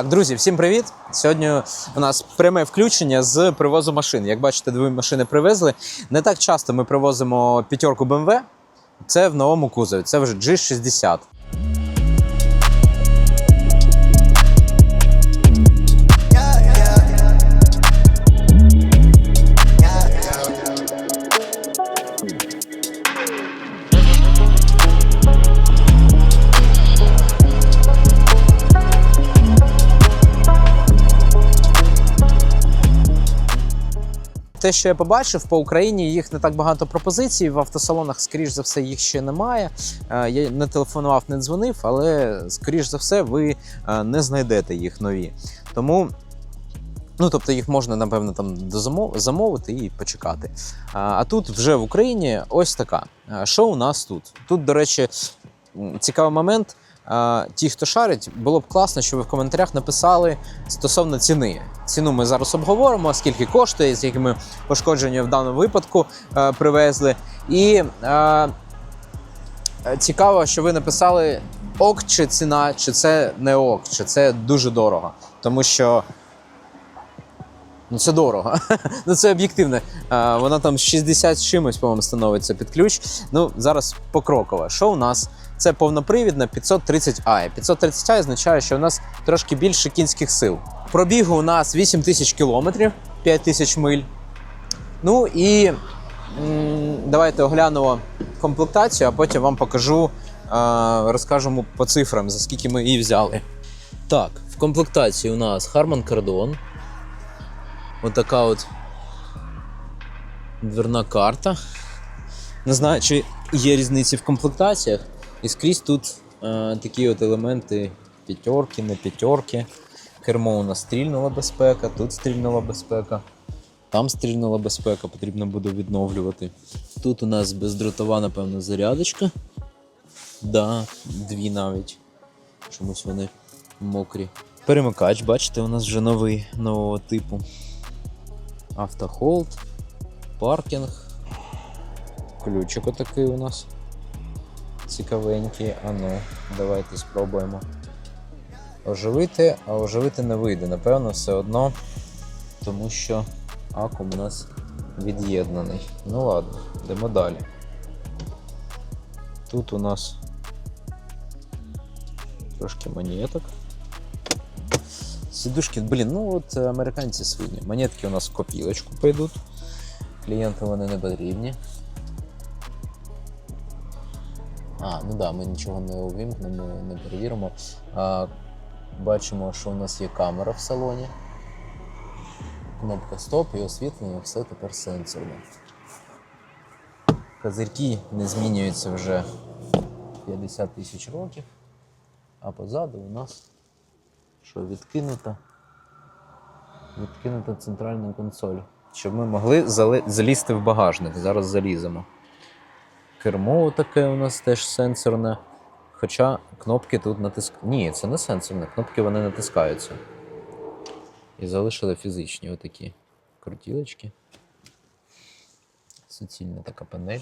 Так, друзі, всім привіт! Сьогодні у нас пряме включення з привозу машин. Як бачите, дві машини привезли. Не так часто ми привозимо п'ятерку BMW. Це в новому кузові. Це вже G60. Те, що я побачив по Україні, їх не так багато пропозицій. В автосалонах, скоріш за все, їх ще немає. Е, Я не телефонував, не дзвонив, але скоріш за все, ви е, не знайдете їх нові. Тому. Ну, тобто їх можна, напевно, там замовити і почекати. А, а тут вже в Україні ось така. Що у нас тут? Тут, до речі, цікавий момент. Ті, хто шарить, було б класно, щоб ви в коментарях написали стосовно ціни. Ціну ми зараз обговоримо, скільки коштує, з якими пошкодженнями в даному випадку е, привезли. І е, е, цікаво, що ви написали ок, чи ціна, чи це не ок, чи це дуже дорого. Тому що Ну, це дорого. ну, це об'єктивно. А, вона там 60 чимось, по-моєму, становиться під ключ. Ну, зараз покроково. Що у нас? Це повнопривідна 530i. 530i означає, що у нас трошки більше кінських сил. Пробігу у нас 8 тисяч кілометрів, 5 тисяч миль. Ну і давайте оглянемо комплектацію, а потім вам покажу, а, розкажемо по цифрам, за скільки ми її взяли. Так, в комплектації у нас Harman Kardon. Отака от дверна карта. Не знаю, чи є різниці в комплектаціях. І скрізь тут е, такі от елементи п'ятерки, не п'ятерки. Кермо у нас стрільнула безпека, тут стрільнула безпека, там стрільнула безпека, потрібно буде відновлювати. Тут у нас бездротова, напевно, зарядочка. Да, дві навіть. Чомусь вони мокрі. Перемикач, бачите, у нас вже новий нового типу. Автохолд, паркінг. Ключик отакий у нас. Цікавенький. А ну, давайте спробуємо. Оживити, а оживити не вийде, напевно, все одно, тому що акум у нас від'єднаний. Ну ладно, йдемо далі. Тут у нас трошки монеток. Сидушки, блін, ну от американці свині. Монетки у нас в копілочку пойдуть. Клієнтам вони не потрібні. А, ну да, ми нічого не увімкнемо, не перевіримо. А, бачимо, що у нас є камера в салоні. Кнопка стоп і освітлення, все тепер сенсорне. Козирки не змінюються вже 50 тисяч років, а позаду у нас що відкинута, відкинута центральна консоль. Щоб ми могли залізти в багажник. Зараз заліземо. Кермо таке у нас теж сенсорне. Хоча кнопки тут натискаються. Ні, це не сенсорне, кнопки вони натискаються. І залишили фізичні отакі крутілочки. Суцільна така панель.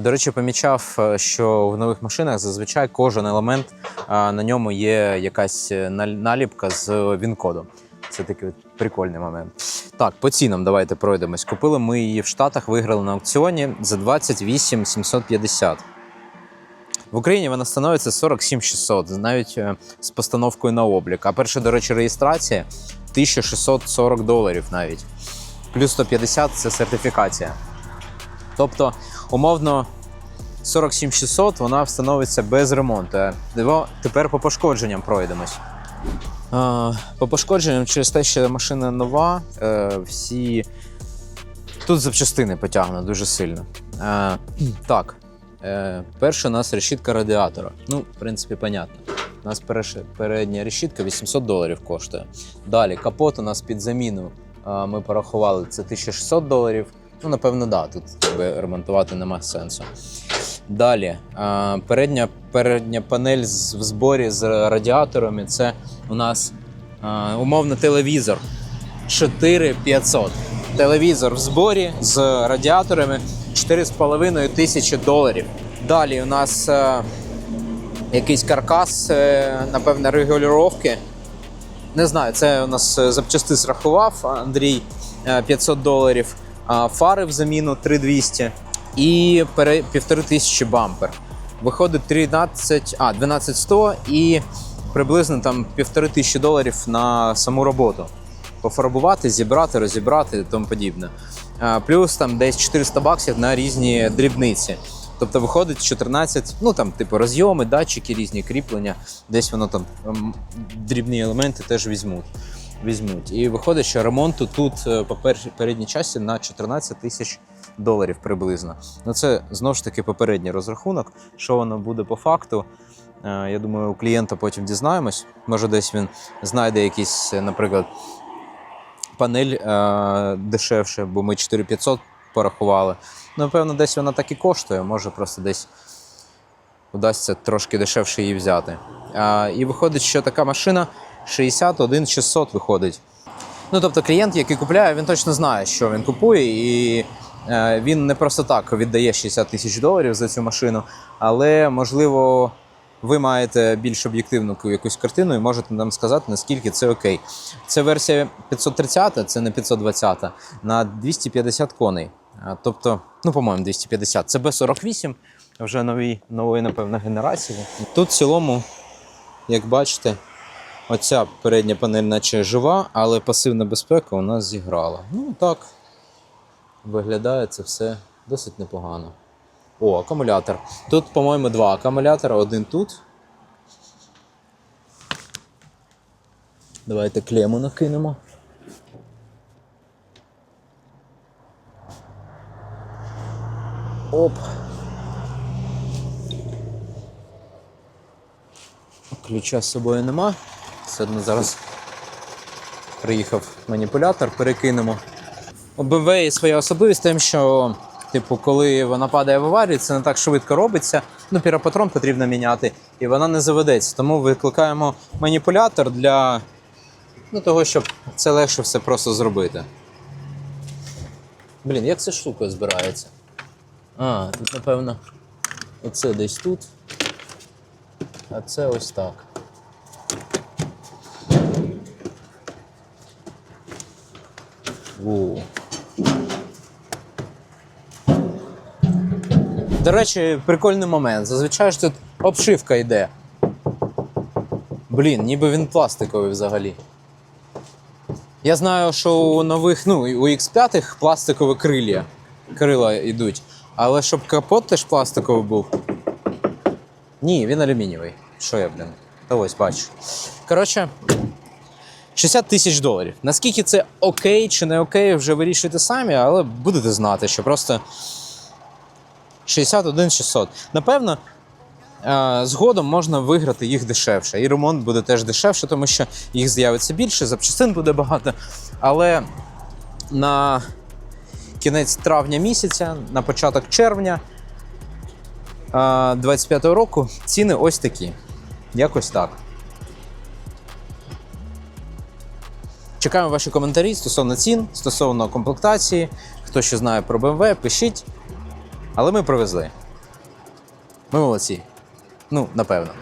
До речі, помічав, е, що в нових машинах зазвичай кожен елемент на ньому є якась е, наліпка з він-кодом. Це такий прикольний момент. Так, по цінам давайте пройдемось. Купили ми її в Штатах, виграли на аукціоні за 28 750. В Україні вона становиться 47 600, навіть е, з постановкою на облік. А перша, до речі, реєстрація 1640 доларів навіть. Плюс 150 це сертифікація. Тобто, умовно, 47 600 вона встановиться без ремонту. Диво- Тепер по пошкодженням пройдемось. По пошкодженням через те, що машина нова, е, всі. Тут запчастини потягнуть дуже сильно. Е, Так. Е, Перше у нас решітка радіатора. Ну, в принципі, понятно. У нас передня решітка 800 доларів коштує. Далі капот у нас під заміну. Ми порахували це 1600 доларів. Ну, напевно, да, тут ремонтувати немає сенсу. Далі, е, передня, передня панель в зборі з радіаторами це у нас е, умовно телевізор 4500. Телевізор в зборі з радіаторами 4,5 тисячі доларів. Далі у нас е, якийсь каркас, е, напевно, регулювання Не знаю, це у нас е, запчасти зрахував Андрій е, 500 доларів, фари в заміну 3200 і півтори тисячі бампер. Виходить 13, а, 12100 і приблизно там півтори тисячі доларів на саму роботу. Пофарбувати, зібрати, розібрати і тому подібне. Плюс там десь 400 баксів на різні дрібниці. Тобто виходить 14, ну там, типу, розйоми, датчики, різні кріплення, десь воно там ем, дрібні елементи теж візьмуть. візьмуть. І виходить, що ремонту тут е, по передній часі на 14 тисяч доларів приблизно. Ну це знову ж таки попередній розрахунок. Що воно буде по факту? Е, Я думаю, у клієнта потім дізнаємось. Може, десь він знайде якийсь, е, наприклад, панель е, дешевше, бо ми 4500 порахували. Ну, Напевно, десь вона так і коштує, може просто десь вдасться трошки дешевше її взяти. А, і виходить, що така машина 61 600 виходить. Ну, тобто клієнт, який купляє, він точно знає, що він купує, і він не просто так віддає 60 тисяч доларів за цю машину, але можливо. Ви маєте більш об'єктивну якусь картину і можете нам сказати, наскільки це окей. Це версія 530, це не 520, на 250 коней. Тобто, ну, по-моєму, 250. Це Б48, вже нові, нової, напевно, генерації. Тут в цілому, як бачите, оця передня панель наче жива, але пасивна безпека у нас зіграла. Ну так, виглядає це все досить непогано. О, акумулятор. Тут, по-моєму, два акумулятора, один тут. Давайте клему накинемо. Оп. Ключа з собою нема. Все одно зараз приїхав маніпулятор, перекинемо. У BMW є своя особливість тим, що, типу, коли вона падає в аварію, це не так швидко робиться. Ну, піропатрон потрібно міняти, і вона не заведеться. Тому викликаємо маніпулятор для ну, того, щоб це легше все просто зробити. Блін, як ця штука збирається? А, тут, напевно, оце десь тут. А це ось так. У. До речі, прикольний момент. Зазвичай ж тут обшивка йде. Блін, ніби він пластиковий взагалі. Я знаю, що у нових, ну, у X5 пластикові крилля. Крила йдуть. Але щоб капот теж пластиковий був. Ні, він алюмінієвий. Що я, блін? Та ось бачу. Коротше, 60 тисяч доларів. Наскільки це окей чи не окей, вже вирішуйте самі, але будете знати, що просто 61 600. Напевно, е, згодом можна виграти їх дешевше. І ремонт буде теж дешевше, тому що їх з'явиться більше, запчастин буде багато. Але на кінець травня місяця, на початок червня 25-го року ціни ось такі. Якось так. Чекаємо ваші коментарі стосовно цін, стосовно комплектації. Хто що знає про BMW, пишіть. Але ми привезли. Ми молодці. Ну, напевно.